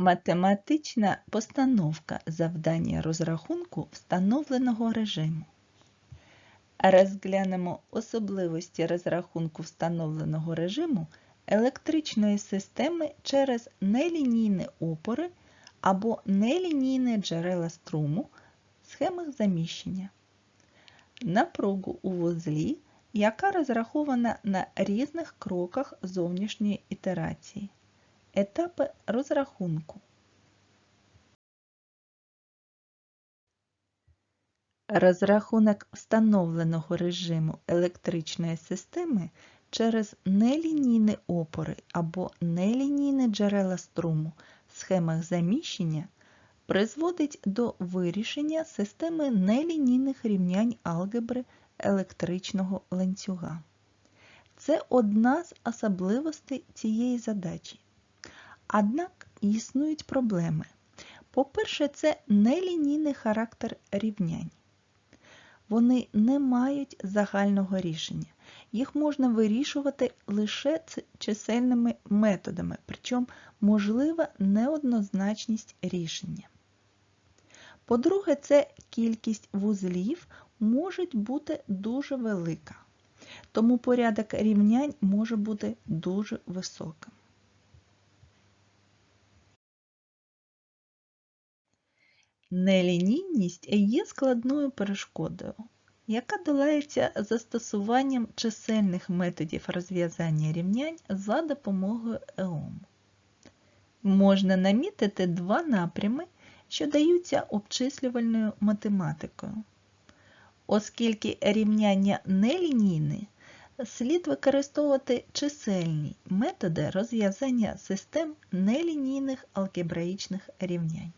Математична постановка завдання розрахунку встановленого режиму. Розглянемо особливості розрахунку встановленого режиму електричної системи через нелінійні опори або нелінійні джерела струму в схемах заміщення. Напругу у вузлі, яка розрахована на різних кроках зовнішньої ітерації. Етапи розрахунку. Розрахунок встановленого режиму електричної системи через нелінійні опори або нелінійні джерела струму в схемах заміщення призводить до вирішення системи нелінійних рівнянь алгебри електричного ланцюга. Це одна з особливостей цієї задачі. Однак існують проблеми. По-перше, це нелінійний характер рівнянь. Вони не мають загального рішення. Їх можна вирішувати лише чисельними методами, причому можлива неоднозначність рішення. По-друге, це кількість вузлів може бути дуже велика, тому порядок рівнянь може бути дуже високим. Нелінійність є складною перешкодою, яка долається застосуванням чисельних методів розв'язання рівнянь за допомогою ЕОМ. Можна намітити два напрями, що даються обчислювальною математикою. Оскільки рівняння нелінійне, слід використовувати чисельні методи розв'язання систем нелінійних алгебраїчних рівнянь.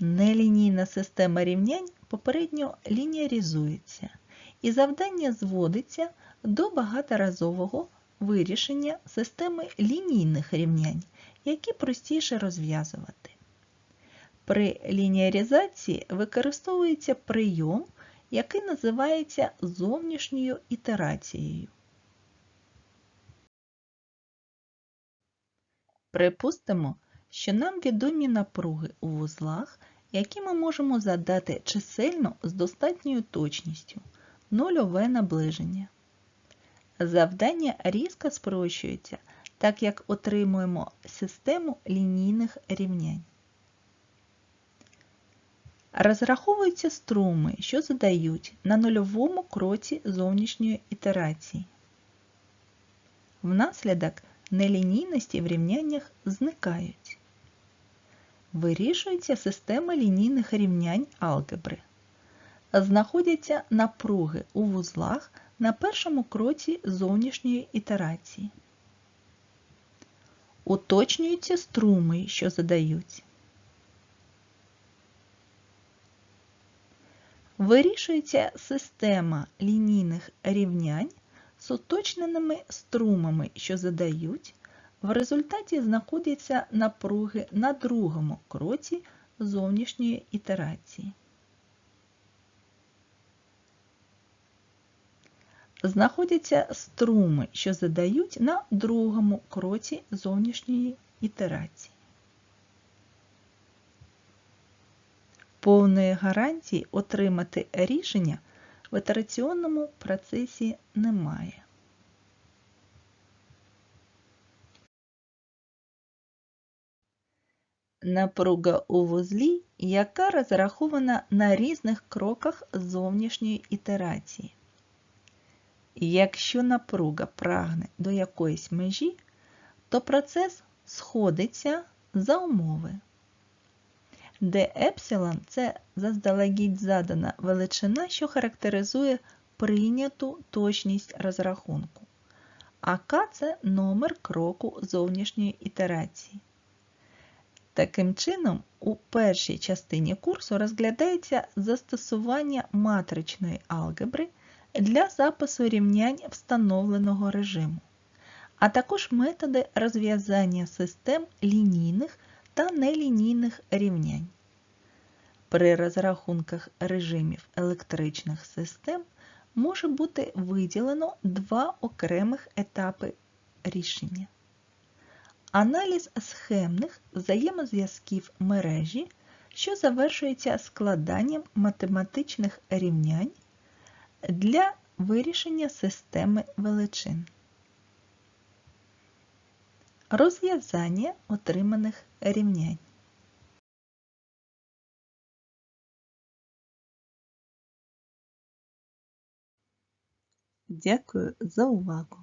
Нелінійна система рівнянь попередньо лініаризується, і завдання зводиться до багаторазового вирішення системи лінійних рівнянь, які простіше розв'язувати. При лініаризації використовується прийом, який називається зовнішньою ітерацією. Припустимо, що нам відомі напруги у вузлах, які ми можемо задати чисельно з достатньою точністю нульове наближення. Завдання різко спрощується, так як отримуємо систему лінійних рівнянь. Розраховуються струми, що задають на нульовому кроці зовнішньої ітерації. Внаслідок нелінійності в рівняннях зникають вирішується система лінійних рівнянь алгебри. Знаходяться напруги у вузлах на першому кроці зовнішньої ітерації. Уточнюються струми, що задають. Вирішується система лінійних рівнянь з уточненими струмами, що задають в результаті знаходяться напруги на другому кроці зовнішньої ітерації. Знаходяться струми, що задають на другому кроці зовнішньої ітерації. Повної гарантії отримати рішення в ітераційному процесі немає. Напруга у вузлі, яка розрахована на різних кроках зовнішньої ітерації. Якщо напруга прагне до якоїсь межі, то процес сходиться за умови, де епсилон це заздалегідь задана величина, що характеризує прийняту точність розрахунку, а К це номер кроку зовнішньої ітерації. Таким чином, у першій частині курсу розглядається застосування матричної алгебри для запису рівнянь встановленого режиму, а також методи розв'язання систем лінійних та нелінійних рівнянь. При розрахунках режимів електричних систем може бути виділено два окремих етапи рішення. Аналіз схемних взаємозв'язків мережі, що завершується складанням математичних рівнянь для вирішення системи величин. Розв'язання отриманих рівнянь. Дякую за увагу!